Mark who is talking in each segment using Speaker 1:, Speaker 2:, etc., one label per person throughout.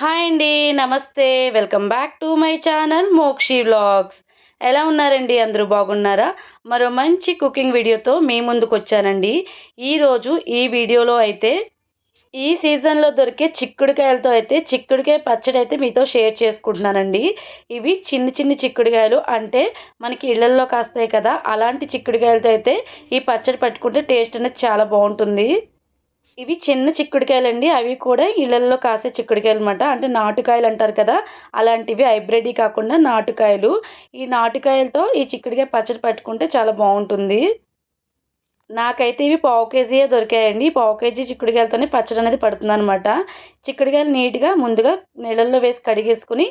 Speaker 1: Hi అండి నమస్తే. Welcome back to my channel Mokshi vlogs. ఎలా ఉన్నారండి? అందరూ బాగున్నారా? మరో మంచి కుకింగ్ వీడియోతో మీ ముందుకు వచ్చానండి. ఈరోజు ఈ వీడియోలో అయితే ఈ సీజన్లో దొరికే చిక్కుడుకాయలతో అయితే చిక్కుడుకాయ పచ్చడి అయితే మీతో షేర్ చేసుకుంటున్నానండి. ఇవి చిన్న చిన్న చిక్కుడుకాయలు. అంటే మనకి ఇళ్ళల్లో కాస్తాయి కదా అలాంటి చిక్కుడుకాయలతో అయితే ఈ పచ్చడి పట్టుకుంటే టేస్ట్ అనేది చాలా బాగుంటుంది. ఇవి చిన్న చిక్కుడుకాయలండి. అవి కూడా ఇళ్ళల్లో కాసే చిక్కుడుకాయలు అనమాట అంటే నాటుకాయలు అంటారు కదా అలాంటివి హైబ్రిడ్ కాకుండా నాటుకాయలు. ఈ నాటుకాయలతో ఈ చిక్కుడుకాయ పచ్చడి పెట్టుకుంటే చాలా బాగుంటుంది. నాకైతే ఇవి పావు కేజీయే దొరికాయండి. పావు కేజీ చిక్కుడుకాయలతోనే పచ్చడి అనేది పడుతుంది అనమాట చిక్కుడుకాయలు నీట్గా ముందుగా నీళ్ళల్లో వేసి కడిగేసుకుని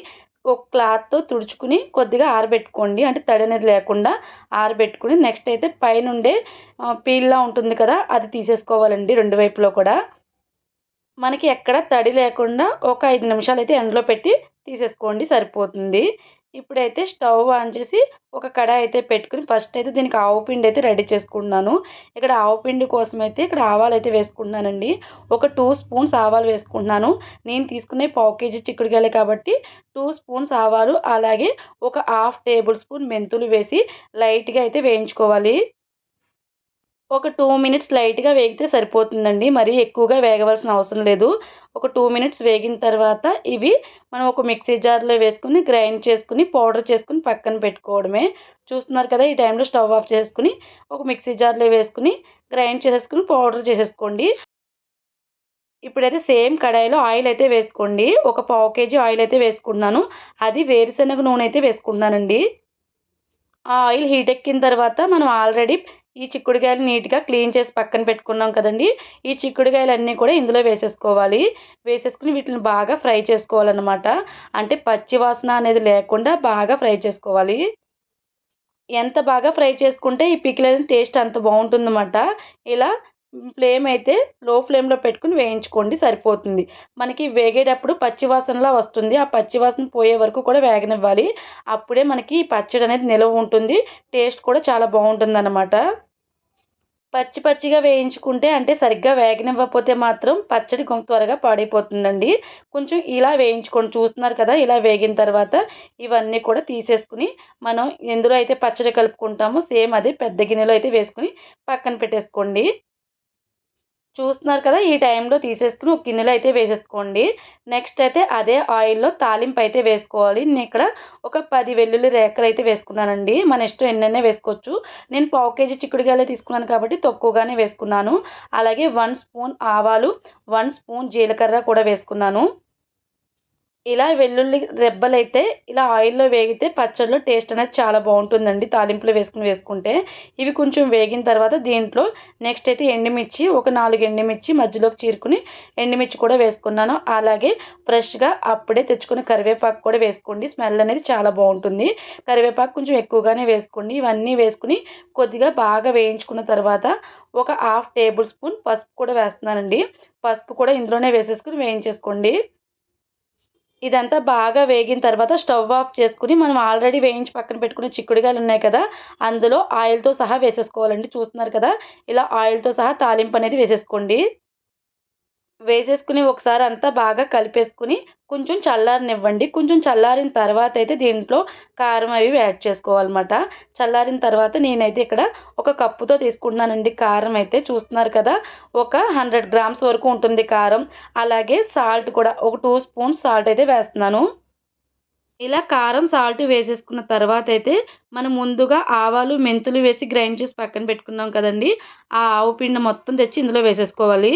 Speaker 1: ఒక క్లాత్తో తుడుచుకుని కొద్దిగా ఆరబెట్టుకోండి. అంటే తడి అనేది లేకుండా ఆరబెట్టుకుని నెక్స్ట్ అయితే పైనుండే పీల్లా ఉంటుంది కదా అది తీసేసుకోవాలండి రెండు వైపులో కూడా. మనకి ఎక్కడ తడి లేకుండా ఒక ఐదు నిమిషాలు అయితే ఎండలో పెట్టి తీసేసుకోండి సరిపోతుంది. ఇప్పుడైతే స్టవ్ ఆన్ చేసి ఒక కడాయి అయితే పెట్టుకుని ఫస్ట్ అయితే దీనికి ఆవు పిండి అయితే రెడీ చేసుకుంటున్నాను. ఇక్కడ ఆవు పిండి కోసం అయితే ఇక్కడ ఆవాలు అయితే వేసుకుంటున్నానండి. ఒక టూ స్పూన్స్ ఆవాలు వేసుకుంటున్నాను. నేను తీసుకునే పావు కేజీ చిక్కుడుకాయలు కాబట్టి టూ స్పూన్స్ ఆవాలు అలాగే ఒక హాఫ్ టేబుల్ స్పూన్ మెంతులు వేసి లైట్గా అయితే వేయించుకోవాలి. ఒక టూ మినిట్స్ లైట్గా వేగితే సరిపోతుందండి. మరీ ఎక్కువగా వేగవలసిన అవసరం లేదు. ఒక టూ మినిట్స్ వేగిన తర్వాత ఇవి మనం ఒక మిక్సీ జార్లో వేసుకుని గ్రైండ్ చేసుకుని పౌడర్ చేసుకుని పక్కన పెట్టుకోవడమే. చూస్తున్నారు కదా ఈ టైంలో స్టవ్ ఆఫ్ చేసుకుని ఒక మిక్సీ జార్లో వేసుకుని గ్రైండ్ చేసేసుకుని పౌడర్ చేసేసుకోండి. ఇప్పుడైతే సేమ్ కడాయిలో ఆయిల్ అయితే వేసుకోండి. ఒక పావు కేజీ ఆయిల్ అయితే వేసుకున్నాను అది వేరుశనగ నూనె అయితే వేసుకున్నానండి ఆ ఆయిల్ హీట్ ఎక్కిన తర్వాత మనం ఆల్రెడీ ఈ చిక్కుడుకాయలు నీట్గా క్లీన్ చేసి పక్కన పెట్టుకున్నాం కదండి. ఈ చిక్కుడుకాయలు అన్నీ కూడా ఇందులో వేసేసుకోవాలి. వేసేసుకుని వీటిని బాగా ఫ్రై చేసుకోవాలన్నమాట. అంటే పచ్చి వాసన అనేది లేకుండా బాగా ఫ్రై చేసుకోవాలి. ఎంత బాగా ఫ్రై చేసుకుంటే ఈ పికిల్ టేస్ట్ అంత బాగుంటుందన్నమాట. ఇలా ఫ్లేమ్ అయితే లో ఫ్లేమ్లో పెట్టుకుని వేయించుకోండి సరిపోతుంది. మనకి వేగేటప్పుడు పచ్చివాసనలా వస్తుంది. ఆ పచ్చివాసన పోయే వరకు కూడా వేగనివ్వాలి. అప్పుడే మనకి పచ్చడి అనేది నిలవ ఉంటుంది. టేస్ట్ కూడా చాలా బాగుంటుంది అన్నమాట పచ్చి పచ్చిగా వేయించుకుంటే అంటే సరిగ్గా వేగనివ్వకపోతే మాత్రం పచ్చడి త్వరగా పాడైపోతుందండి. కొంచెం ఇలా వేయించుకోండి. చూస్తున్నారు కదా ఇలా వేగిన తర్వాత ఇవన్నీ కూడా తీసేసుకుని మనం ఎందులో అయితే పచ్చడి కలుపుకుంటామో సేమ్ అదే పెద్ద గిన్నెలో అయితే వేసుకుని పక్కన పెట్టేసుకోండి. చూస్తున్నారు కదా ఈ టైంలో తీసేసుకుని ఒక గిన్నెలో అయితే వేసేసుకోండి. నెక్స్ట్ అయితే అదే ఆయిల్లో తాలింపు అయితే వేసుకోవాలి. నేను ఇక్కడ ఒక పది వెల్లుల్లి రేఖలు అయితే వేసుకున్నానండి. మన ఇష్టం ఎన్నైనా వేసుకోవచ్చు. నేను పావు కేజీ చిక్కుడుగాయలు తీసుకున్నాను కాబట్టి తక్కువగానే వేసుకున్నాను. అలాగే వన్ స్పూన్ ఆవాలు వన్ స్పూన్ జీలకర్ర కూడా వేసుకున్నాను. ఇలా వెల్లుల్లి రెబ్బలైతే ఇలా ఆయిల్లో వేగితే పచ్చళ్ళు టేస్ట్ అనేది చాలా బాగుంటుందండి. తాలింపులో వేసుకుని వేసుకుంటే. ఇవి కొంచెం వేగిన తర్వాత దీంట్లో నెక్స్ట్ అయితే ఎండుమిర్చి ఒక నాలుగు ఎండుమిర్చి మధ్యలోకి చీరుకుని ఎండుమిర్చి కూడా వేసుకున్నాను. అలాగే ఫ్రెష్గా అప్పుడే తెచ్చుకుని కరివేపాకు కూడా వేసుకోండి. స్మెల్ అనేది చాలా బాగుంటుంది. కరివేపాకు కొంచెం ఎక్కువగానే వేసుకోండి. ఇవన్నీ వేసుకుని కొద్దిగా బాగా వేయించుకున్న తర్వాత ఒక హాఫ్ టేబుల్ స్పూన్ పసుపు కూడా వేస్తున్నానండి. పసుపు కూడా ఇందులోనే వేసేసుకుని వేయించేసుకోండి. ఇదంతా బాగా వేగిన తర్వాత స్టవ్ ఆఫ్ చేసుకుని మనం ఆల్రెడీ వేయించి పక్కన పెట్టుకునే చిక్కుడుగాయలు ఉన్నాయి కదా అందులో ఆయిల్తో సహా వేసేసుకోవాలండి. చూస్తున్నారు కదా ఇలా ఆయిల్తో సహా తాలింపు అనేది వేసేసుకోండి. వేసేసుకుని ఒకసారి అంతా బాగా కలిపేసుకుని కొంచెం చల్లారనివ్వండి. కొంచెం చల్లారిన తర్వాత అయితే దీంట్లో కారం అవి యాడ్ చేసుకోవాలన్నమాట. చల్లారిన తర్వాత నేనైతే ఇక్కడ ఒక కప్పుతో తీసుకుంటున్నానండి. కారం అయితే చూస్తున్నారు కదా ఒక హండ్రెడ్ గ్రామ్స్ వరకు ఉంటుంది కారం. అలాగే సాల్ట్ కూడా ఒక టూ స్పూన్స్ సాల్ట్ అయితే వేస్తున్నాను. ఇలా కారం సాల్ట్ వేసేసుకున్న తర్వాత అయితే మనం ముందుగా ఆవాలు మెంతులు వేసి గ్రైండ్ చేసి పక్కన పెట్టుకున్నాం కదండి. ఆ ఆవు పిండి మొత్తం తెచ్చి ఇందులో వేసేసుకోవాలి.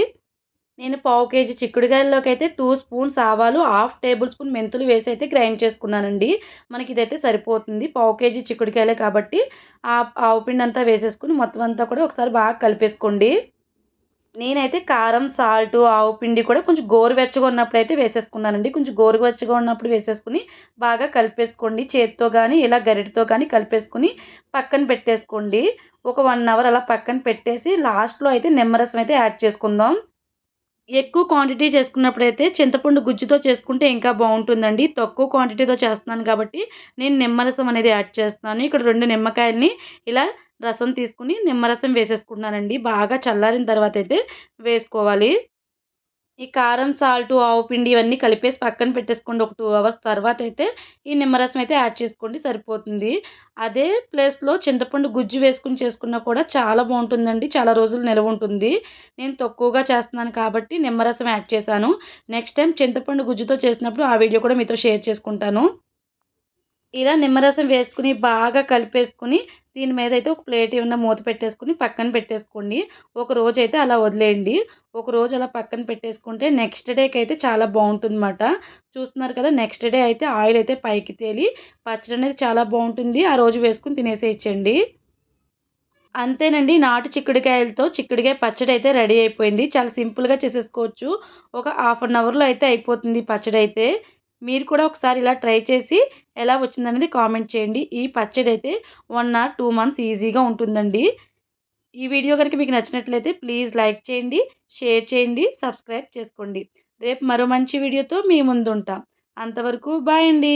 Speaker 1: నేను పావు కేజీ చిక్కుడుకాయల్లోకి అయితే టూ స్పూన్స్ ఆవాలు హాఫ్ టేబుల్ స్పూన్ మెంతులు వేసి అయితే గ్రైండ్ చేసుకున్నానండి. మనకి ఇదైతే సరిపోతుంది. పావు కేజీ చిక్కుడుకాయలే కాబట్టి ఆ ఆవు పిండి అంతా వేసేసుకుని మొత్తం అంతా కూడా ఒకసారి బాగా కలిపేసుకోండి. నేనైతే కారం సాల్ట్ ఆవు పిండి కూడా కొంచెం గోరువెచ్చగా ఉన్నప్పుడు అయితే వేసేసుకున్నానండి. కొంచెం గోరువెచ్చగా ఉన్నప్పుడు వేసేసుకుని బాగా కలిపేసుకోండి. చేతితో కానీ ఇలా గరిటతో కానీ కలిపేసుకుని పక్కన పెట్టేసుకోండి. ఒక వన్ అవర్ అలా పక్కన పెట్టేసి లాస్ట్లో అయితే నిమ్మరసం అయితే యాడ్ చేసుకుందాం. ఎక్కువ క్వాంటిటీ చేసుకున్నప్పుడు అయితే చింతపండు గుజ్జుతో చేసుకుంటే ఇంకా బాగుంటుందండి. తక్కువ క్వాంటిటీతో చేస్తున్నాను కాబట్టి నేను నిమ్మరసం అనేది యాడ్ చేస్తున్నాను. ఇక్కడ రెండు నిమ్మకాయలని ఇలా రసం తీసుకుని నిమ్మరసం వేసేసుకుంటున్నానండి. బాగా చల్లారిన తర్వాత అయితే వేసుకోవాలి. ఈ కారం సాల్ట్ ఆవు పిండి ఇవన్నీ కలిపేసి పక్కన పెట్టేసుకోండి. ఒక టూ అవర్స్ తర్వాత అయితే ఈ నిమ్మరసం అయితే యాడ్ చేసుకోండి సరిపోతుంది. అదే ప్లేస్లో చింతపండు గుజ్జు వేసుకుని చేసుకున్నా కూడా చాలా బాగుంటుందండి. చాలా రోజులు నిలవ ఉంటుంది. నేను తక్కువగా చేస్తున్నాను కాబట్టి నిమ్మరసం యాడ్ చేశాను. నెక్స్ట్ టైం చింతపండు గుజ్జుతో చేసినప్పుడు ఆ వీడియో కూడా మీతో షేర్ చేసుకుంటాను. ఇలా నిమ్మరసం వేసుకుని బాగా కలిపేసుకుని దీని మీద అయితే ఒక ప్లేట్ ఏమన్నా మూత పెట్టేసుకుని పక్కన పెట్టేసుకోండి. ఒక రోజు అయితే అలా వదిలేయండి. ఒక రోజు అలా పక్కన పెట్టేసుకుంటే నెక్స్ట్ డేకి అయితే చాలా బాగుంటుందన్నమాట. చూస్తున్నారు కదా నెక్స్ట్ డే అయితే ఆయిల్ అయితే పైకి తేలి పచ్చడి అనేది చాలా బాగుంటుంది. ఆ రోజు వేసుకుని తినేసేయచ్చండి అంతేనండి నాటు చిక్కుడుకాయలతో చిక్కుడుకాయ పచ్చడి అయితే రెడీ అయిపోయింది. చాలా సింపుల్గా చేసేసుకోవచ్చు. ఒక హాఫ్ అన్ అవర్లో అయితే అయిపోతుంది పచ్చడి అయితే. మీరు కూడా ఒకసారి ఇలా ట్రై చేసి ఎలా వచ్చిందనేది కామెంట్ చేయండి. ఈ పచ్చడి అయితే వన్ ఆర్ టూ మంత్స్ ఈజీగా ఉంటుందండి. ఈ వీడియో కనుక మీకు నచ్చినట్లయితే ప్లీజ్ లైక్ చేయండి షేర్ చేయండి సబ్స్క్రైబ్ చేసుకోండి. రేపు మరో మంచి వీడియోతో మీ ముందు ఉంటాం అంతవరకు బాయ్ అండి.